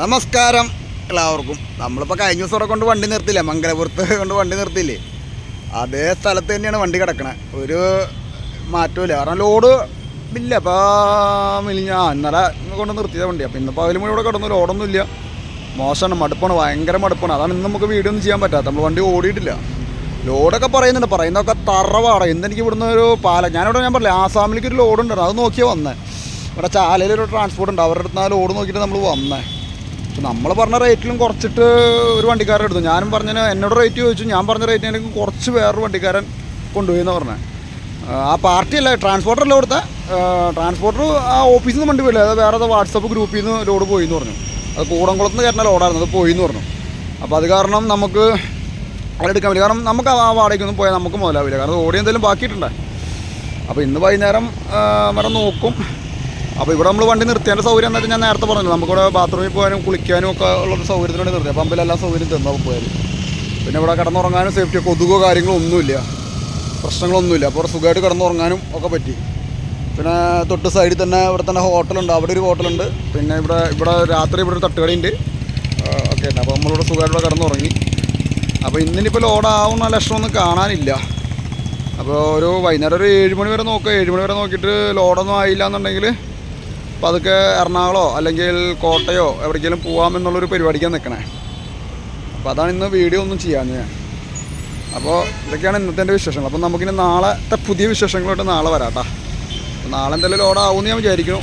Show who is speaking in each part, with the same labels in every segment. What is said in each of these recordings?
Speaker 1: നമസ്കാരം എല്ലാവർക്കും. നമ്മളിപ്പോൾ കഴിഞ്ഞ ദിവസം കൊണ്ട് വണ്ടി നിർത്തില്ലേ മംഗലപുരത്ത് കൊണ്ട് വണ്ടി നിർത്തില്ലേ അതേ സ്ഥലത്ത് തന്നെയാണ് വണ്ടി കിടക്കണത് ഒരു മാറ്റമില്ല കാരണം ലോഡ് ഇല്ല. അപ്പോൾ മിലിഞ്ഞ ഇന്നലെ കൊണ്ട് നിർത്തിയ വണ്ടി. അപ്പോൾ ഇന്നിപ്പോൾ അതിലും കൂടി കിടന്നു. ലോഡൊന്നും ഇല്ല മോശമാണ്. മടുപ്പാണ്. ഭയങ്കര മടുപ്പാണ്. അതാണ് ഇന്ന് നമുക്ക് വീഡിയോ ഒന്നും ചെയ്യാൻ പറ്റാത്ത നമ്മൾ വണ്ടി ഓടിയിട്ടില്ല. ലോഡൊക്കെ പറയുന്നുണ്ട്. പറയുന്നതൊക്കെ തറവാണ് ഇന്നെനിക്ക് ഇവിടുന്ന് ഒരു പാല ഞാനിവിടെ ഞാൻ പറഞ്ഞില്ല ആസാമിലേക്ക് ഒരു ലോഡ് ഉണ്ടായിരുന്നു അത് നോക്കിയാൽ വന്നേ. ഇവിടെ ചാലയിലൊരു ട്രാൻസ്പോർട്ട് ഉണ്ട്. അവരുടെ അടുത്ത് ആ ലോഡ് നോക്കിയിട്ട് നമ്മൾ വന്നേ. നമ്മൾ പറഞ്ഞ റേറ്റിലും കുറച്ചിട്ട് ഒരു വണ്ടിക്കാരൻ എടുത്തു. ഞാനും പറഞ്ഞതിന് എന്നോട് റേറ്റ് ചോദിച്ചു. ഞാൻ പറഞ്ഞ റേറ്റിനെങ്കിലും കുറച്ച് വേറൊരു വണ്ടിക്കാരൻ കൊണ്ടുപോയി എന്ന് പറഞ്ഞത് ആ പാർട്ടി അല്ല ട്രാൻസ്പോർട്ടർ അല്ല കൊടുത്ത. ട്രാൻസ്പോർട്ടർ ആ ഓഫീസിൽ നിന്ന് വണ്ടി പോയില്ല അത് വേറെ വാട്സപ്പ് ഗ്രൂപ്പിൽ നിന്ന് ലോഡ് പോയി എന്ന് പറഞ്ഞു. അത് കൂടംകുളത്ത് നിന്ന് കയറുന്ന ലോഡായിരുന്നു. അത് പോയി എന്ന് പറഞ്ഞു. അപ്പോൾ അത് കാരണം നമുക്ക് അതെടുക്കാൻ പറ്റില്ല. കാരണം നമുക്ക് ആ വാടകയ്ക്കൊന്നും പോയാൽ നമുക്ക് മുതലാവില്ല. കാരണം ഓടി എന്തെങ്കിലും ബാക്കിയിട്ടുണ്ടേ. അപ്പോൾ ഇന്ന് വൈകുന്നേരം വരെ നോക്കും. അപ്പോൾ ഇവിടെ നമ്മൾ വണ്ടി നിർത്തേണ്ട സൗകര്യം എന്നിട്ട് ഞാൻ നേരത്തെ പറഞ്ഞു നമുക്കിവിടെ ബാത്റൂമിൽ പോകാനും കുളിക്കാനും ഒക്കെ ഉള്ളൊരു സൗകര്യത്തിന് വേണ്ടി നിർത്തി പമ്പിലെല്ലാം സൗകര്യം തന്നു പോയാൽ പിന്നെ ഇവിടെ കിടന്നുറങ്ങാനും സേഫ്റ്റി കൊതുകോ കാര്യങ്ങളോ ഒന്നുമില്ല. പ്രശ്നങ്ങളൊന്നുമില്ല. അപ്പോൾ ഇവിടെ സുഖമായിട്ട് കിടന്നുറങ്ങാനും ഒക്കെ പറ്റി. പിന്നെ തൊട്ട് സൈഡിൽ തന്നെ ഇവിടെ തന്നെ ഹോട്ടലുണ്ട്. അവിടെ ഒരു ഹോട്ടലുണ്ട്. പിന്നെ ഇവിടെ ഇവിടെ രാത്രി ഇവിടെ ഒരു തട്ടുകടയുണ്ട്. ഓക്കെ അപ്പോൾ നമ്മളിവിടെ സുഖമായിട്ട് കിടന്നുറങ്ങി. അപ്പോൾ ഇന്നിനിപ്പോൾ ലോഡാവുന്ന ലക്ഷണമൊന്നും കാണാനില്ല. അപ്പോൾ ഒരു വൈകുന്നേരം ഒരു ഏഴ് മണി വരെ നോക്കുക ഏഴ് മണി വരെ നോക്കിയിട്ട് ലോഡൊന്നും ആയില്ല എന്നുണ്ടെങ്കിൽ അപ്പോൾ അതൊക്കെ എറണാകുളമോ അല്ലെങ്കിൽ കോട്ടയോ എവിടേക്കെങ്കിലും പോകാമെന്നുള്ളൊരു പരിപാടിക്കാൻ നിൽക്കണേ അപ്പോൾ അതാണ് ഇന്ന് വീഡിയോ ഒന്നും ചെയ്യാൻ ഞാൻ അപ്പോൾ ഇതൊക്കെയാണ് ഇന്നത്തെ എന്റെ വിശേഷങ്ങൾ. അപ്പോൾ നമുക്കിനി നാളത്തെ പുതിയ വിശേഷങ്ങളോട്ട് നാളെ വരാം കേട്ടോ അപ്പോൾ നാളെ എന്തെങ്കിലും ലോഡാവുമെന്ന് ഞാൻ വിചാരിക്കുന്നു.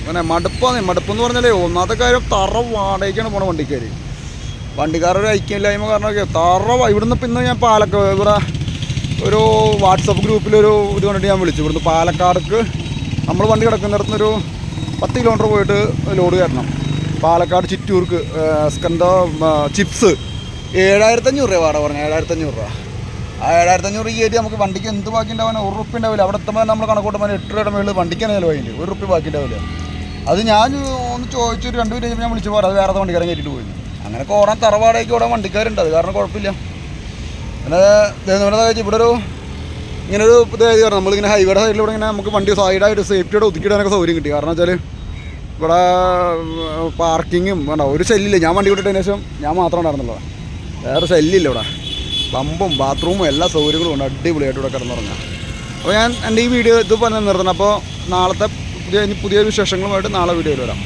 Speaker 1: അങ്ങനെ മടുപ്പാണ് മടുപ്പെന്ന് പറഞ്ഞാലേ ഒന്നാമത്തെ കാര്യം തറ വാടകയ്ക്കാണ് പോണ വണ്ടിക്കാർ വണ്ടിക്കാരുടെ ഐക്യമില്ലായ്മ കാരണമൊക്കെ തറ ഇവിടുന്ന് പിന്നെ ഞാൻ പാലക്കാട് ഇവിടെ ഒരു വാട്സപ്പ് ഗ്രൂപ്പിലൊരു ഇത് കണ്ടിട്ട് ഞാൻ വിളിച്ചു. ഇവിടുന്ന് പാലക്കാടക്ക് നമ്മൾ വണ്ടി കിടക്കുന്നിടത്തുനിന്ന് ഒരു പത്ത് കിലോമീറ്റർ പോയിട്ട് ലോഡ് കയറണം. പാലക്കാട് ചിറ്റൂർക്ക് സ്കന്ത ചിപ്സ്. ഏഴായിരത്തഞ്ഞൂറ് രൂപ വാടക പറഞ്ഞു ഏഴായിരത്തഞ്ഞൂറ് രൂപ. ആ ഏഴായിരത്തഞ്ഞൂറ് കയറ്റി നമുക്ക് വണ്ടിക്ക് എന്ത് ബാക്കി ഉണ്ടാവാൻ ഒരു റുപ്യ ഉണ്ടാവില്ല. അവിടെ എത്തുമ്പോൾ നമ്മൾ കണക്കൂട്ടുമ്പോൾ എട്ട് രൂപയുടെ മേളിൽ വണ്ടിക്ക് തന്നെ ചിലവായില്ല ഒരു റുപ്യ ബാക്കി ഉണ്ടാവില്ല. അത് ഞാൻ ഒന്ന് ചോദിച്ചു ഒരു രണ്ട് മിനിറ്റ് ഞാൻ വിളിച്ചു പോരാ. അത് വേറെ വണ്ടിക്കാരൻ കയറ്റിട്ട് പോയി അങ്ങനെ ഓടാൻ തറവാടേക്ക് ഓടാൻ വണ്ടിക്കാരുണ്ട്. അത് കാരണം കുഴപ്പമില്ല. പിന്നെ ഇവിടെ ഒരു ഇങ്ങനെ ഒരു ഇതായത് കാരണം നമ്മളിങ്ങനെ ഹൈവേയുടെ സൈഡിലൂടെ ഇങ്ങനെ നമുക്ക് വണ്ടി സൈഡായിട്ട് സേഫ്റ്റിയോടെ ഒതുക്കിയിടാനൊക്കെ സൗകര്യം കിട്ടി. കാരണം വെച്ചാൽ ഇവിടെ പാർക്കിങ്ങും വേണ്ട ഒരു ശല്യമില്ല. ഞാൻ വണ്ടി വിട്ടിട്ടതിന് ശേഷം ഞാൻ മാത്രം ഉണ്ടായിരുന്നുള്ളൂ വേറെ ശല്യമില്ല ഇവിടെ. പമ്പും ബാത്റൂമും എല്ലാ സൗകര്യങ്ങളും ഉണ്ട്. അടിപൊളിയായിട്ട് ഇവിടെ കിടന്നുറങ്ങാം. അപ്പോൾ ഞാൻ എന്റെ ഈ വീഡിയോ ഇത് പറഞ്ഞ് നിർത്തണം അപ്പോൾ നാളത്തെ പുതിയ പുതിയ വിശേഷങ്ങളുമായിട്ട് നാളെ വീഡിയോയിൽ വരാം.